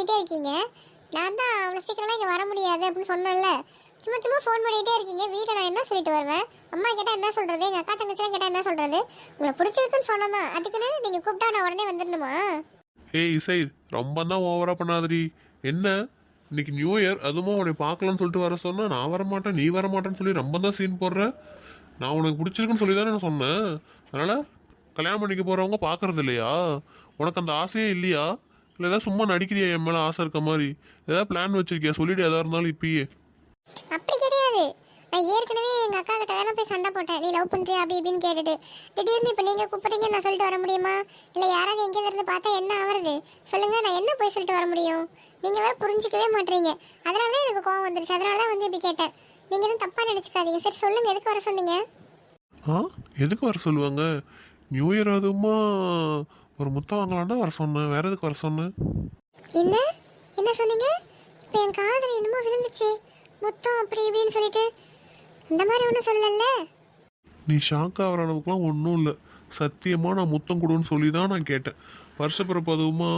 பண்ணிகிட்டே இருக்கீங்க. நான் தான் அவ்வளோ சீக்கிரம்லாம் இங்கே வர முடியாது அப்படின்னு சொன்னேன்ல. சும்மா சும்மா ஃபோன் பண்ணிகிட்டே இருக்கீங்க. வீட்டில் நான் என்ன சொல்லிட்டு வருவேன்? அம்மா கேட்டால் என்ன சொல்கிறது எங்கள் அக்கா தங்கச்சிலாம் கேட்டால் என்ன சொல்கிறது உங்களை பிடிச்சிருக்குன்னு சொன்னதான் அதுக்குன்னு நீங்கள் கூப்பிட்டா நான் உடனே வந்துடணுமா? ஏய் இசை ரொம்ப தான் ஓவராக பண்ணாதடி. என்ன? இன்னைக்கு நியூ இயர் அதுவும் உன்னை பார்க்கலாம்னு சொல்லிட்டு வர சொன்னால் நான் வர மாட்டேன் நீ வர மாட்டேன்னு சொல்லி ரொம்ப தான் சீன் போடுற. நான் உனக்கு பிடிச்சிருக்குன்னு சொல்லி தானே நான் சொன்னேன். அதனால் கல்யாணம் பண்ணிக்க போகிறவங்க பார்க்குறது இல்லையா? உனக்கு அந்த ஆசையே இல்லையா? இல்லை ஏதாவது சும்மா நடிக்கிறியா? என் மேலே ஆசை இருக்க மாதிரி. ஏதாவது பிளான் வச்சிருக்கியா? சொல்லிட்டு எதா இருந்தாலும் இப்பயே. அப்படி கிடையாது. நான் ஏற்கனவே எங்கள் அக்கா கிட்ட வேணா போய் சண்டை போட்டேன். நீ லவ் பண்ணுறியா அப்படி இப்படின்னு கேட்டுட்டு. திடீர்னு இப்போ நீங்கள் கூப்பிட்றீங்க நான் சொல்லிட்டு வர முடியுமா? இல்லை யாராவது எங்கே இருந்து பார்த்தா என்ன ஆவறது? சொல்லுங்கள் நான் என்ன போய் சொல்லிட்டு வர முடியும்? நீங்கள் வேற புரிஞ்சிக்கவே மாட்டீங்க. அதனால தான் எனக்கு கோவம் வந்துருச்சு. அதனால தான் வந்து இப்படி கேட்டேன். நீங்கள் எதுவும் தப்பாக நினச்சிக்காதீங்க. சரி சொல்லுங்கள் எதுக்கு வர சொன்னீங்க? ஆ? எதுக்கு வர சொல்லுவாங்க? நியூ இயர் அதுவுமா ஒரு முத்தம் வாங்கலாம்னா வர சொன்னேன் வேற எதுக்கு வர சொன்னேன் என்ன? என்ன சொன்னீங்க? இப்போ என் காதல் என்னமோ விழுந்துச்சு. முத்தம் அப்படி இப்படின்னு சொல்லிட்டு இந்த மாதிரி ஒன்றும் சொல்லல. நீ ஷாக் ஆகிற அளவுக்குலாம் ஒன்றும் இல்லை. சத்தியமாக நான் முத்தம் கொடுன்னு சொல்லி தான் நான் கேட்டேன். வருஷப்பிறப்பு அதுவுமா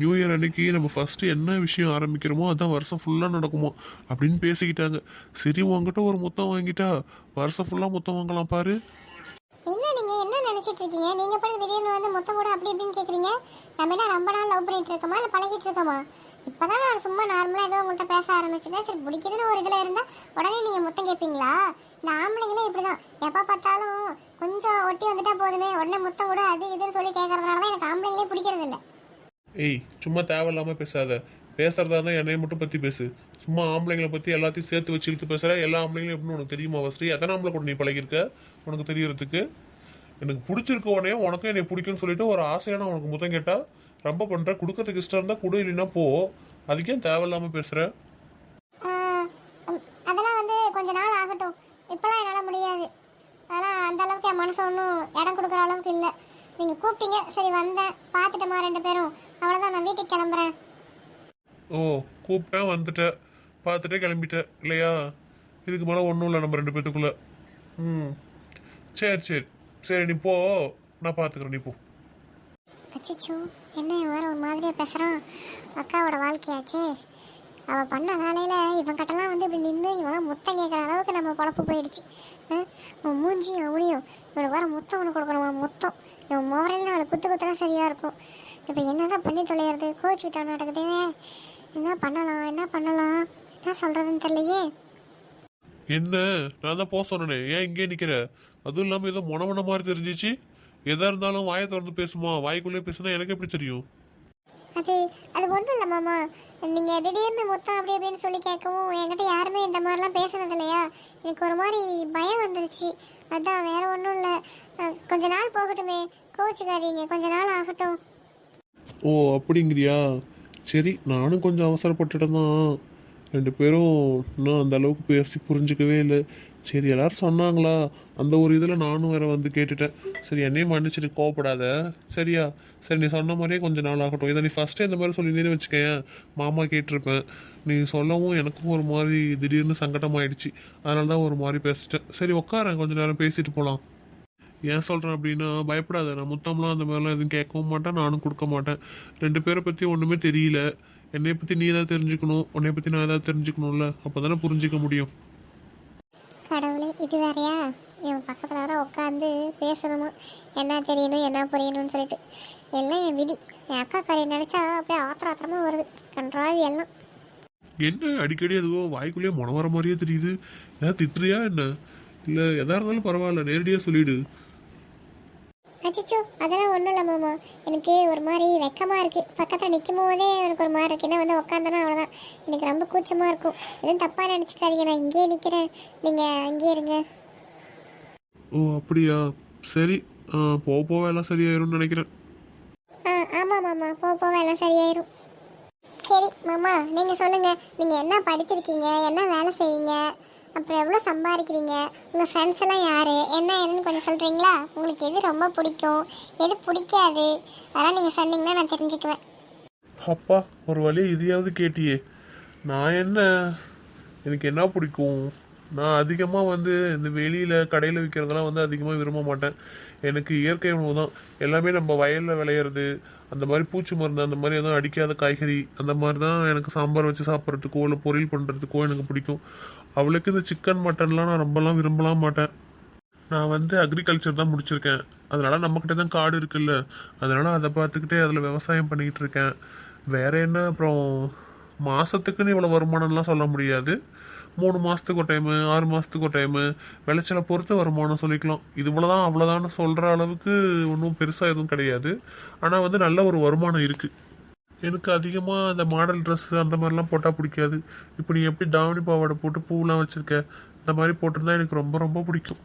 நியூ இயர் அன்னைக்கு நம்ம ஃபஸ்ட்டு என்ன விஷயம் ஆரம்பிக்கிறோமோ அதான் வருஷம் ஃபுல்லாக நடக்குமோ அப்படின்னு பேசிக்கிட்டாங்க. சரி உங்ககிட்ட ஒரு முத்தம் வாங்கிட்டா வருஷம் ஃபுல்லாக முத்தம் வாங்கலாம் பாரு. இருக்கீங்க? நீங்கள் பண்ணி திடீர்னு வந்து மொத்தம் கூட அப்படி இப்படின்னு கேட்குறீங்க நம்ம என்ன ரொம்ப நாள் லவ் பண்ணிட்டு இருக்கோமா? இல்லை பழகிட்டு இருக்கோமா? இப்பதான் நான் சும்மா நார்மலாக ஏதோ உங்கள்கிட்ட பேச ஆரம்பிச்சிட்டேன். சரி பிடிக்குதுன்னு ஒரு இதில் இருந்தால் உடனே நீங்கள் முத்தம் கேட்பீங்களா இந்த ஆம்பளைங்களே இப்படிதான். எப்போ பார்த்தாலும் கொஞ்சம் ஒட்டி வந்துட்டா போதுமே. உடனே முத்தம் கூட அது இதுன்னு சொல்லி கேட்கறதுனால தான் எனக்கு ஆம்பளைங்களே பிடிக்கிறது இல்லை ஏய் சும்மா தேவையில்லாமல் பேசாத. பேசுறதா இருந்தால் என்னைய மட்டும் பற்றி பேசு. சும்மா ஆம்பளைங்களை பற்றி எல்லாத்தையும் சேர்த்து வச்சு இழுத்து பேசுகிற எல்லா ஆம்பளைங்களும் எப்படின்னு உனக்கு தெரியுமா ஃபஸ்ட்டு எத்தனை ஆம்பளை கூட நீ பழகிருக்க உனக்கு தெரியறதுக்கு? எனக்கு பிடிச்சிருக்க உடனே உனக்கும் என்னை பிடிக்கும்னு சொல்லிட்டு ஒரு ஆசையான உனக்கு முத்தம் கேட்டா ரொம்ப பண்ணுற கொடுக்கறதுக்கு இஷ்டம் இருந்தால் கொடு இல்லைன்னா போ. அதுக்கே தேவையில்லாமல் பேசுகிற அதெல்லாம் வந்து கொஞ்ச நாள் ஆகட்டும். இப்பெல்லாம் என்னால முடியாது. அதெல்லாம் அந்த அளவுக்கு என் மனசு ஒன்றும் இடம் கொடுக்குற அளவுக்கு இல்லை. நீங்கள் கூப்பிட்டீங்க. சரி வந்தேன். பார்த்துட்டோமா ரெண்டு பேரும். அவ்வளோதான் நான் வீட்டுக்கு கிளம்புறேன். ஓ கூப்பிட்டேன் வந்துட்டேன். பார்த்துட்டே கிளம்பிட்டேன் இல்லையா? இதுக்கு மேலே ஒன்றும் இல்லை நம்ம ரெண்டு பேத்துக்குள்ள. ம். சரி சரி. சரி நீ போ. நான் பார்த்துக்கிறேன் நீ போ. அச்சச்சோ என்ன வேற ஒரு மாதிரியா பேசுகிறான் அக்காவோட வாழ்க்கையாச்சே. அவள் பண்ண வேலையில் இவன் கிட்டலாம் வந்து இப்படி நின்று இவெல்லாம் முத்தம் கேட்குற அளவுக்கு நம்ம பொழப்பு போயிடுச்சு? உன் மூஞ்சியும் அவனையும் இவனுக்கு வர முத்தம் ஒன்று கொடுக்கணுமா? முத்தம். இவன் முறையில் அவளை குத்து குத்துனா சரியாக இருக்கும். இப்போ என்னதான் பண்ணி தொலைகிறது கோச்சிக்கிட்டான் நடக்குதே. என்ன பண்ணலாம்? என்ன பண்ணலாம்? என்ன சொல்கிறதுன்னு தெரியலையே. என்ன? நான் தான் போக சொன்னேனே. ஏன் இங்கே நிற்கிற அதுவும் இல்லாமல் ஏதோ மொன மொன மாதிரி தெரிஞ்சிச்சு. எதா இருந்தாலும் வாயை திறந்து பேசுமா? வாய்க்குள்ளே பேசுனா எனக்கு எப்படி தெரியும்? அது அது ஒன்றும் இல்லை மாமா. நீங்கள் திடீர்னு முத்தம் அப்படி அப்படின்னு சொல்லி கேட்கவும் என்கிட்ட யாருமே இந்த மாதிரிலாம் பேசுனது இல்லையா? எனக்கு ஒரு மாதிரி பயம் வந்துருச்சு. அதான் வேற ஒன்றும் இல்லை. கொஞ்ச நாள் போகட்டுமே. கோச்சுக்காதீங்க கொஞ்ச நாள் ஆகட்டும். ஓ அப்படிங்கிறியா? சரி நானும் கொஞ்சம் அவசரப்பட்டுட்டேன் தான். ரெண்டு பேரும் இன்னும் அந்த அளவுக்கு பேசி புரிஞ்சிக்கவே இல்லை. சரி எல்லாரும் சொன்னாங்களா? அந்த ஒரு இதில் நானும் வேற வந்து கேட்டுட்டேன். சரி என்னையும் மன்னிச்சிட்டு கோவப்படாத. சரியா? சரி நீ சொன்ன மாதிரியே கொஞ்சம் நாள் ஆகட்டும். இதை நீ ஃபஸ்ட்டே இந்த மாதிரி சொல்லியிருந்தேன்னு வச்சுக்கேன் மாமா கேட்டிருப்பேன். நீ சொல்லவும் எனக்கும் ஒரு மாதிரி திடீர்னு சங்கடமாயிடுச்சு. அதனால தான் ஒரு மாதிரி பேசிட்டேன். சரி உட்காரேன் கொஞ்ச நேரம் பேசிட்டு போகலாம் ஏன் சொல்கிறேன் அப்படின்னா பயப்படாத. நான் முத்தம்லாம் அந்த மாதிரிலாம் எதுவும் கேட்கவும் மாட்டேன் நானும் கொடுக்க மாட்டேன். ரெண்டு பேரை பற்றி ஒன்றுமே தெரியல. என்னை பற்றி நீ ஏதாவது தெரிஞ்சுக்கணும் உன்னை பற்றி நான் ஏதாவது தெரிஞ்சுக்கணும்ல அப்போ தானே புரிஞ்சிக்க முடியும். கடவுளே இது வேறையா? இவன் பக்கத்தில் வர உட்காந்து பேசணுமா? என்ன தெரியணும் என்ன புரியணும்னு சொல்லிட்டு. எல்லாம் என் விதி. என் அக்கா காரியை நினச்சா அப்படியே ஆத்திர ஆத்திரமாக வருது. கன்றாவி எல்லாம். என்ன அடிக்கடி அதுவோ வாய்க்குள்ளேயே முன வர மாதிரியே தெரியுது. ஏதாவது திட்டுறியா என்ன? இல்லை எதா இருந்தாலும் பரவாயில்ல நேரடியாக சொல்லிடு. அச்சச்சோ அதெல்லாம் ஒன்றும் இல்லை மாமா. எனக்கு ஒரு மாதிரி வெக்கமாக இருக்குது பக்கத்தில் நிற்கும் போதே எனக்கு ஒரு மாதிரி இருக்கு. என்ன வந்து உட்காந்தனா அவ்வளோதான் எனக்கு ரொம்ப கூச்சமாக இருக்கும். எதுவும் தப்பாக நினச்சிக்காதீங்க. நான் இங்கேயே நிற்கிறேன் நீங்கள் அங்கேயே இருங்க. ஓ அப்படியா? சரி. போக போக எல்லாம் சரியாயிரும்னு நினைக்கிறேன். ஆ ஆமாம் மாமா. போ போக எல்லாம் சரியாயிரும். சரி மாமா நீங்கள் சொல்லுங்கள் நீங்கள் என்ன படிச்சிருக்கீங்க? என்ன வேலை செய்வீங்க அப்புறம் எவ்வளோ சம்பாதிக்கிறீங்க? உங்கள் ஃப்ரெண்ட்ஸ் எல்லாம் யார்? என்ன என்னன்னு கொஞ்சம் சொல்கிறீங்களா உங்களுக்கு எது ரொம்ப பிடிக்கும்? எது பிடிக்காது? அதெல்லாம் நீங்கள் சொன்னீங்கன்னா நான் தெரிஞ்சுக்குவேன். அப்பா ஒரு வழி இதையாவது கேட்டியே. நான் என்ன? எனக்கு என்ன பிடிக்கும்? நான் அதிகமாக வந்து இந்த வெளியில் கடையில் விற்கிறதெல்லாம் வந்து அதிகமாக விரும்ப மாட்டேன். எனக்கு இயற்கை உணவு தான் எல்லாமே நம்ம வயலில் விளையிறது அந்த மாதிரி பூச்சி மருந்து அந்த மாதிரி எதுவும் அடிக்காத காய்கறி அந்த மாதிரி தான் எனக்கு சாம்பார் வச்சு சாப்பிட்றதுக்கோ இல்லை பொரியல் பண்ணுறதுக்கோ எனக்கு பிடிக்கும். அவளுக்கு இந்த சிக்கன் மட்டன்லாம் நான் ரொம்பலாம் விரும்பலாம் மாட்டேன். நான் வந்து அக்ரிகல்ச்சர் தான் முடிச்சிருக்கேன். அதனால நம்மக்கிட்ட தான் காடு இருக்குல்ல. அதனால அதை பார்த்துக்கிட்டே அதில் விவசாயம் பண்ணிக்கிட்டு இருக்கேன். வேற என்ன? அப்புறம் மாதத்துக்குன்னு இவ்வளோ வருமானம்லாம் சொல்ல முடியாது. மூணு மாதத்துக்கு ஒரு டைமு ஆறு மாதத்துக்கு ஒரு டைமு விளைச்சலை பொறுத்து வருமானம் சொல்லிக்கலாம். இது இவ்வளோதான் அவ்வளோதான்னு சொல்கிற அளவுக்கு ஒன்றும் பெருசாக எதுவும் கிடையாது. ஆனால் வந்து நல்ல ஒரு வருமானம் இருக்குது எனக்கு அதிகமாக அந்த மாடல் ட்ரெஸ்ஸு அந்த மாதிரிலாம் போட்டால் பிடிக்காது. இப்போ நீ எப்படி தாவணி பாவாடை போட்டு பூலாம் வச்சுருக்க? இந்த மாதிரி போட்டிருந்தா எனக்கு ரொம்ப ரொம்ப பிடிக்கும்.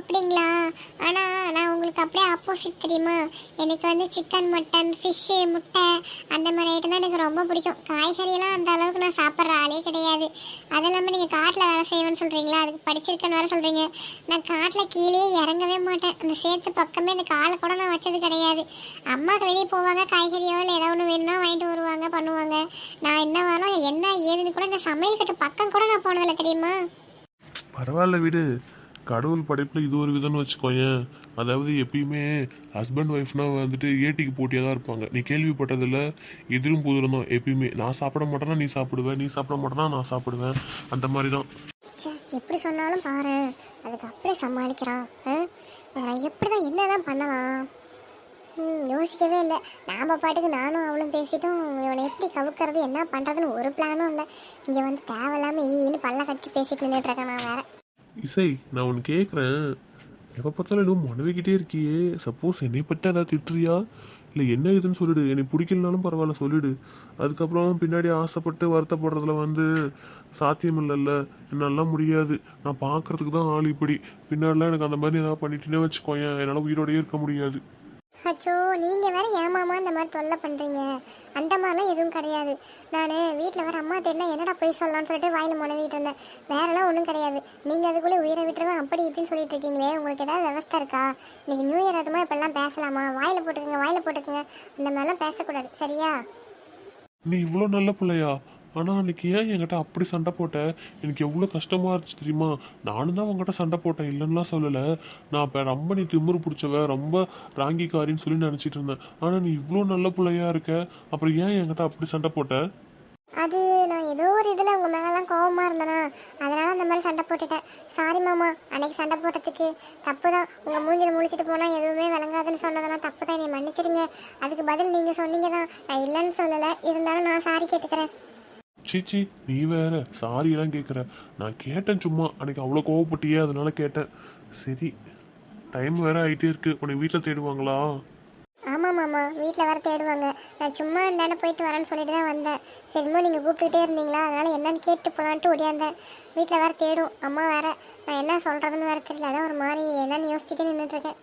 அப்படிங்களா? ஆனால் நான் உங்களுக்கு அப்படியே ஆப்போசிட் தெரியுமா? எனக்கு வந்து சிக்கன் மட்டன் ஃபிஷ்ஷு முட்டை அந்த மாதிரி ஐட்டம் தான் எனக்கு ரொம்ப பிடிக்கும். காய்கறியெல்லாம் அந்த அளவுக்கு நான் சாப்பிட்ற ஆளே கிடையாது. அது இல்லாமல் நீங்கள் காட்டில் வேலை செய்வேன்னு சொல்கிறீங்களா அதுக்கு படிச்சிருக்கேன்னு வேறு சொல்கிறீங்க நான் காட்டில் கீழே இறங்கவே மாட்டேன். அந்த சேர்த்து பக்கமே அந்த காலை கூட நான் வச்சது கிடையாது. அம்மாவுக்கு வெளியே போவாங்க காய்கறியோ இல்லை ஏதோ ஒன்று வேணும்னா வாங்கிட்டு வருவாங்க பண்ணுவாங்க. நான் என்ன வரோம் என்ன ஏதுன்னு கூட இந்த சமையல் கட்டு பக்கம் கூட நான் போனதில்லை தெரியுமா? பரவாயில்ல வீடு. கடவுள் படைப்பில் இது ஒரு விதம்னு வச்சுக்கோயேன் அதாவது எப்பயுமே ஹஸ்பண்ட் ஒய்ஃப்னா வந்துட்டு ஏட்டிக்கு போட்டியாக தான் இருப்பாங்க. நீ கேள்விப்பட்டதில்ல எதிரும் புதிரும் தான் எப்பயுமே. நான் சாப்பிட மாட்டேன்னா நீ சாப்பிடுவேன் நீ சாப்பிட மாட்டேன்னா நான் சாப்பிடுவேன் அந்த மாதிரி தான். எப்படி சொன்னாலும் பாரு. அதுக்கு அப்படியே சமாளிக்கிறான். எப்படி தான் என்ன தான் பண்ணலாம்? யோசிக்கவே இல்லை. நாம் பாட்டுக்கு நானும் அவளும் பேசிட்டும். இவனை எப்படி கவுக்கிறது என்ன பண்ணுறதுன்னு ஒரு பிளானும் இல்லை. இங்கே வந்து தேவையில்லாமல் ஈன்னு பல்ல கட்டி பேசிட்டு நின்றுட்டு இருக்கேன் நான் வேறு. இசை நான் ஒன்று கேட்குறேன் எப்போ பார்த்தாலும் எதுவும் மனைவிக்கிட்டே இருக்கியே. சப்போஸ் என்னை பற்றி ஏதாவது திட்டுறியா? இல்லை என்ன இதுன்னு சொல்லிடு. எனக்கு பிடிக்கலனாலும் பரவாயில்ல சொல்லிடு. அதுக்கப்புறம் பின்னாடி ஆசைப்பட்டு வருத்தப்படுறதுல வந்து சாத்தியம் இல்லைல்ல என்னெல்லாம் முடியாது. நான் பார்க்கறதுக்கு தான் ஆள் இப்படி. பின்னாடிலாம் எனக்கு அந்த மாதிரி ஏதாவது பண்ணிட்டுனே வச்சுக்கோயேன். என்னால் உயிரோடையே இருக்க முடியாது. அச்சோ நீங்கள் வேற ஏமாமா இந்த மாதிரி தொல்லை பண்ணுறீங்க அந்த மாதிரிலாம் எதுவும் கிடையாது. நான் வீட்டில் வேறு அம்மா தெரினா என்னடா போய் சொல்லலாம்னு சொல்லிட்டு வாயில் முனவிட்டு இருந்தேன். வேறெல்லாம் ஒன்றும் கிடையாது. நீங்கள் அதுக்குள்ளே உயிரை விட்டுருவேன் அப்படி இப்படின்னு சொல்லிட்டு இருக்கீங்களே உங்களுக்கு ஏதாவது விவஸ்தை இருக்கா? இன்றைக்கி நியூ இயர் அதுமா இப்படிலாம் பேசலாமா? வாயில் போட்டுக்கோங்க வாயில் போட்டுக்கோங்க. அந்த மாதிரிலாம் பேசக்கூடாது. சரியா? நீ இவ்வளோ நல்ல பிள்ளையா? ஆனால் அன்றைக்கி ஏன் என்கிட்ட அப்படி சண்டை போட்ட? எனக்கு எவ்வளோ கஷ்டமாக இருந்துச்சு தெரியுமா? நானும் தான் உங்ககிட்ட சண்டை போட்டேன். இல்லைன்னுலாம் சொல்லலை. நான் இப்போ ரொம்ப நீ திமிரு பிடிச்சவ ரொம்ப ராங்கிக்காரின்னு சொல்லி நினச்சிட்டு இருந்தேன். ஆனால் நீ இவ்வளோ நல்ல பிள்ளையா இருக்க. அப்புறம் ஏன் என்கிட்ட அப்படி சண்டை போட்ட? அது நான் ஏதோ ஒரு இதில் உங்கள் மேலாம் கோபமாக இருந்தேனா அதனால் அந்த மாதிரி சண்டை போட்டுட்டேன். சாரி மாமா. அன்னைக்கு சண்டை போட்டதுக்கு தப்பு தான். உங்கள் மூஞ்சில் முழிச்சிட்டு போனால் எதுவுமே விளங்காதுன்னு சொன்னதெல்லாம் தப்பு தான். என்னை மன்னிச்சிடுங்க. அதுக்கு பதில் நீங்கள் சொன்னீங்க தான். நான் இல்லைன்னு சொல்லலை. இருந்தாலும் நான் சாரி கேட்டுக்கிறேன். சீச்சி நீ வேற சாரி எல்லாம் கேட்குற நான் கேட்டேன் சும்மா. அன்னைக்கு அவ்வளோ கோவப்பட்டியே அதனால கேட்டேன். சரி டைம் வேற ஆயிட்டே இருக்கு. உன்னை வீட்டில் தேடுவாங்களா? ஆமாம் மாமா. வீட்டில் வேறு தேடுவாங்க. நான் சும்மா இருந்தானே போயிட்டு வரேன்னு சொல்லிட்டு தான் வந்தேன். சரிமோ நீங்கள் கூப்பிட்டுட்டே இருந்தீங்களா? அதனால் என்னன்னு கேட்டு போகலான்ட்டு ஓடியாந்தேன். வீட்டில் வேறு தேடும். அம்மா வேற நான் என்ன சொல்கிறதுன்னு வேறு தெரியல. அதான் ஒரு மாதிரி என்னன்னு யோசிச்சுட்டு நின்றுட்டுருக்கேன்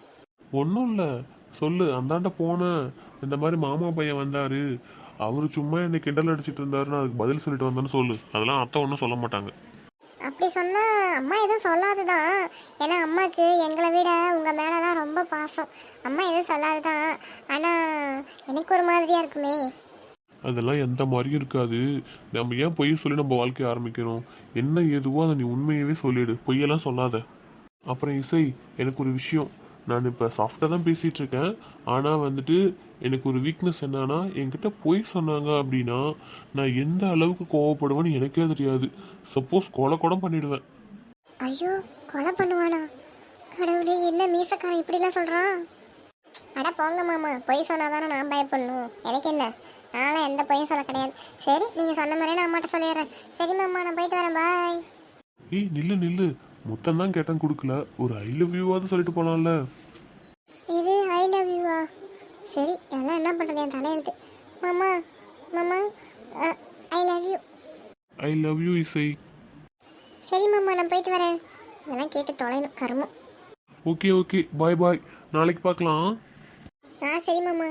ஒன்றும் இல்லை. சொல்லு. அந்தாண்ட போனேன். இந்த மாதிரி மாமா பையன் வந்தாரு. அவர் சும்மா என்னை கிண்டல் அடிச்சிட்டு இருந்தாரு நான் அதுக்கு பதில் சொல்லிட்டு வந்தேன்னு சொல்லு. அதெல்லாம் அத்தை ஒன்றும் சொல்ல மாட்டாங்க. அப்படி சொன்னால் அம்மா எதுவும் சொல்லாது தான் ஏன்னா அம்மாவுக்கு எங்களை விட உங்கள் மேலெலாம் ரொம்ப பாசம். அம்மா எதுவும் சொல்லாது தான் ஆனால் எனக்கு ஒரு மாதிரியாக இருக்குமே. அதெல்லாம் எந்த மாதிரியும் இருக்காது. நம்ம ஏன் பொய் சொல்லி நம்ம வாழ்க்கைய ஆரம்பிக்கிறோம்? என்ன ஏதுவோ அதை நீ உண்மையவே சொல்லிடு. பொய்யெல்லாம் சொல்லாத. அப்புறம் இசை எனக்கு ஒரு விஷயம். நான் இப்போ சாஃப்டாக தான் பேசிகிட்டு இருக்கேன். ஆனால் வந்துட்டு எனக்கு ஒரு வீக்னஸ் என்னன்னா என்கிட்ட பொய் சொன்னாங்க அப்படின்னா நான் எந்த அளவுக்கு கோவப்படுவேன்னு எனக்கே தெரியாது. சப்போஸ் கொலை கூட பண்ணிடுவேன். ஐயோ கொலை பண்ணுவானா? கடவுளே என்ன மீசக்காரன் இப்படிலாம் சொல்கிறான் அட போங்க மாமா பொய் சொன்னால் தானே நான் பயப்படணும். எனக்கு என்ன? நானும் எந்த பொய்யும் சொல்ல கிடையாது. சரி நீங்கள் சொன்ன மாதிரியே நான் அம்மாட்ட சொல்லிடுறேன். சரி மாமா நான் போயிட்டு வரேன். பாய் ஏய் நில்லு நில்லு. மொத்தம் தான் கேட்டேன் கொடுக்கல. ஒரு ஐ லவ் யூவாவது சொல்லிட்டு யூவா சரி எல்லாம் என்ன பண்ணுறது என் தலையெழுத்து. மாமா மாமா I love you I love you இசை. சரி மாமா நான் போயிட்டு வரேன். இதெல்லாம் கேட்டு தொலைணும் கருமம். Okay okay. Bye bye. நாளைக்கு பார்க்கலாம். ஆ சரி மாமா.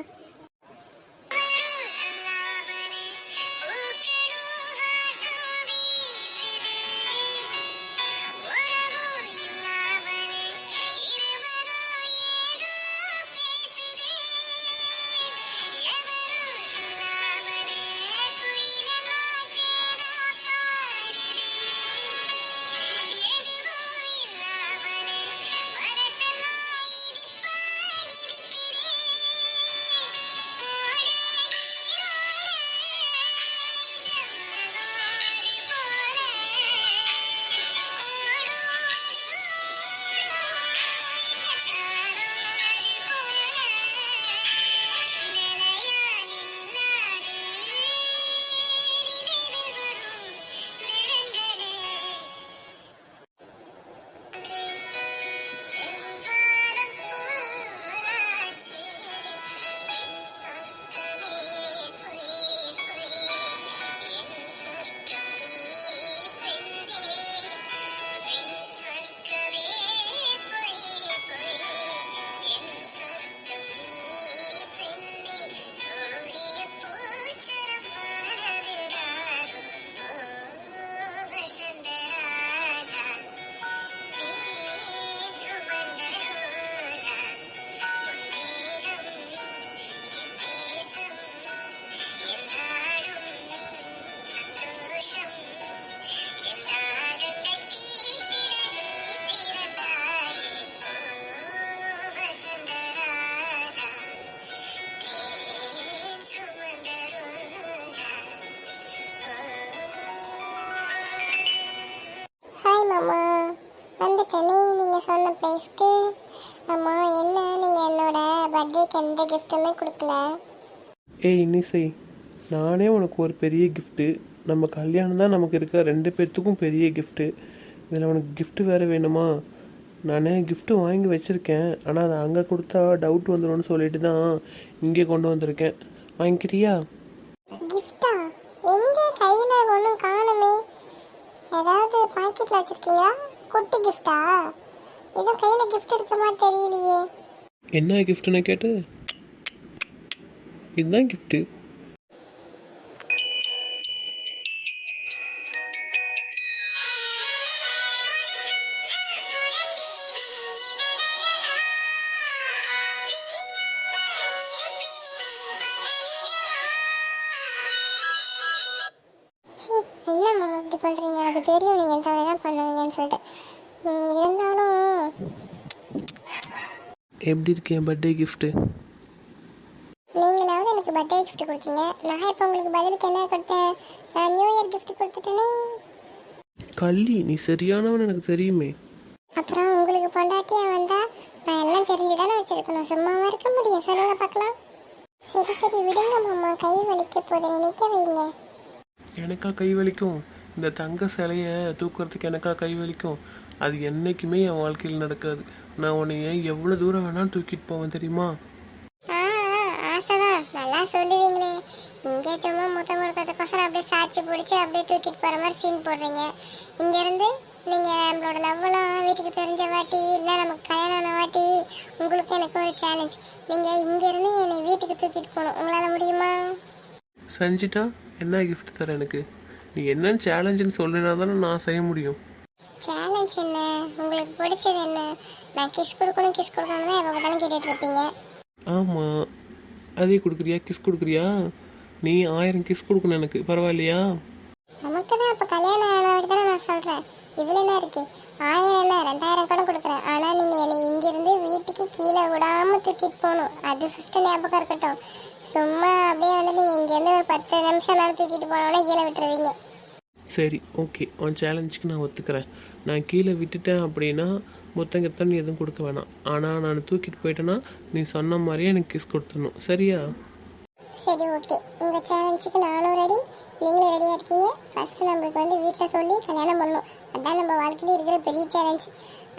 சொன்ன ப்ளேஸ்க்கு ஆமாம் என்ன? நீங்கள் என்னோட பர்த்டேக்கு எந்த கிஃப்ட்டுமே கொடுக்கல. ஏய் இன்னிசை நானே உனக்கு ஒரு பெரிய கிஃப்ட்டு நம்ம கல்யாணம் தான் நமக்கு இருக்க ரெண்டு பேர்த்துக்கும் பெரிய கிஃப்ட்டு இதில் உனக்கு கிஃப்ட்டு வேறு வேணுமா? நானே கிஃப்ட்டு வாங்கி வச்சுருக்கேன். ஆனால் அதை அங்கே கொடுத்தா டவுட் வந்துடும்னு சொல்லிட்டு தான் இங்கே கொண்டு வந்திருக்கேன். வாங்கிக்கிறியா கிஃப்டா எங்க கையில ஒன்றும் காணுமே. ஏதாவது பாக்கெட்ல வச்சிருக்கீங்களா? குட்டி கிஃப்டா ஏதோ கையில கிஃப்ட் இருக்க மாதிரி தெரியலையே. என்ன கிஃப்ட்டுன்னு கேட்டு? இதுதான் கிஃப்ட்டு எப்படி இருக்கு என் பர்த்டே கிஃப்ட்டு நீங்களாவது எனக்கு பர்த்டே கிஃப்ட் கொடுத்தீங்க. நான் இப்போ உங்களுக்கு பதிலுக்கு என்ன கொடுத்தேன்? நான் நியூ இயர் கிஃப்ட் கொடுத்துட்டேனே. கள்ளி நீ சரியானவன் எனக்கு தெரியுமே. அப்புறம் உங்களுக்கு பொண்டாட்டியா வந்தா நான் எல்லாம் தெரிஞ்சுதானே வச்சிருக்கணும். சும்மாவா இருக்க முடியும். சொல்லுங்க பார்க்கலாம். சரி சரி விடுங்க மாமா. கை வலிக்க போகுது. நினைக்க வைங்க. எனக்கா கை வலிக்கும்? இந்த தங்க சிலைய தூக்குறதுக்கு எனக்கா கை வலிக்கும்? அது என்னைக்குமே என் வாழ்க்கையில் நடக்காது. நான் உன்னைய எவ்வளோ தூரம் வேணாலும் தூக்கிட்டு போவேன் தெரியுமா? ஆசைதான். நல்லா சொல்லுவீங்களே. இங்கே சும்மா முத்தம் கொடுக்கறதுக்கோசரம் அப்படியே சாட்சி பிடிச்சி அப்படியே தூக்கிட்டு போற மாதிரி சீன் போடுறீங்க. இங்க இருந்து நீங்க நம்மளோட லவ்லாம் வீட்டுக்கு தெரிஞ்ச வாட்டி இல்லை நமக்கு கல்யாணம் வாட்டி உங்களுக்கு எனக்கு ஒரு சேலஞ்ச் நீங்க இங்க இருந்து என்னை வீட்டுக்கு தூக்கிட்டு போகணும். உங்களால முடியுமா? செஞ்சிட்டா என்ன gift தர எனக்கு? நீ என்னன்னு சேலஞ்சுன்னு சொல்லினா தானே நான் செய்ய முடியும். சேலஞ்ச் என்ன? உங்களுக்கு பிடிச்சது என்ன? நான் கிஸ் கொடுக்கணும் கிஸ் கொடுக்கணும் தான் எப்போ பார்த்தாலும் கேட்டுட்டு இருப்பீங்க. ஆமாம் அதே கொடுக்குறியா? கிஸ் கொடுக்குறியா? நீ ஆயிரம் கிஸ் கொடுக்கணும் எனக்கு. பரவாயில்லையா? நமக்கு தான் இப்போ கல்யாணம் ஆன வாட்டி தானே நான் சொல்கிறேன் இதில் என்ன இருக்கு? ஆயிரம் என்ன? ரெண்டாயிரம் கூட கொடுக்குறேன். ஆனால் நீங்கள் என்னை இங்கிருந்து வீட்டுக்கு கீழே விடாமல் தூக்கிட்டு போகணும். அது ஃபஸ்ட்டு ஞாபகம் இருக்கட்டும். சும்மா அப்படியே வந்து நீங்கள் இங்கேருந்து ஒரு பத்து நிமிஷம் நேரம் தூக்கிட்டு போனோன்னே கீழே விட்டுருவீங்க. சரி ஓகே. உன் சேலஞ்சுக்கு நான் ஒத்துக்கிறேன். நான் கீழே விட்டுட்டேன் அப்படின்னா முத்தங்கத்தான் நீ எதுவும் கொடுக்க வேணாம். ஆனால் நான் தூக்கிட்டு போயிட்டேன்னா நீ சொன்ன மாதிரியே எனக்கு கிஸ் கொடுத்துடணும். சரியா? சரி ஓகே. உங்கள் சேலஞ்சுக்கு நானும் ரெடி நீங்களும் ரெடியாக இருக்கீங்க. ஃபஸ்ட்டு நம்மளுக்கு வந்து வீட்டில் சொல்லி கல்யாணம் பண்ணணும். அதான் நம்ம வாழ்க்கையில் இருக்கிற பெரிய சேலஞ்ச்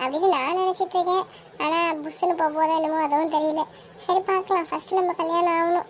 அப்படின்னு நான் நினச்சிட்டு இருக்கேன். ஆனால் புஷ்ஷுன்னு போக போதோ என்னமோ அதுவும் தெரியல. சரி பார்க்கலாம். ஃபஸ்ட்டு நம்ம கல்யாணம் ஆகணும்.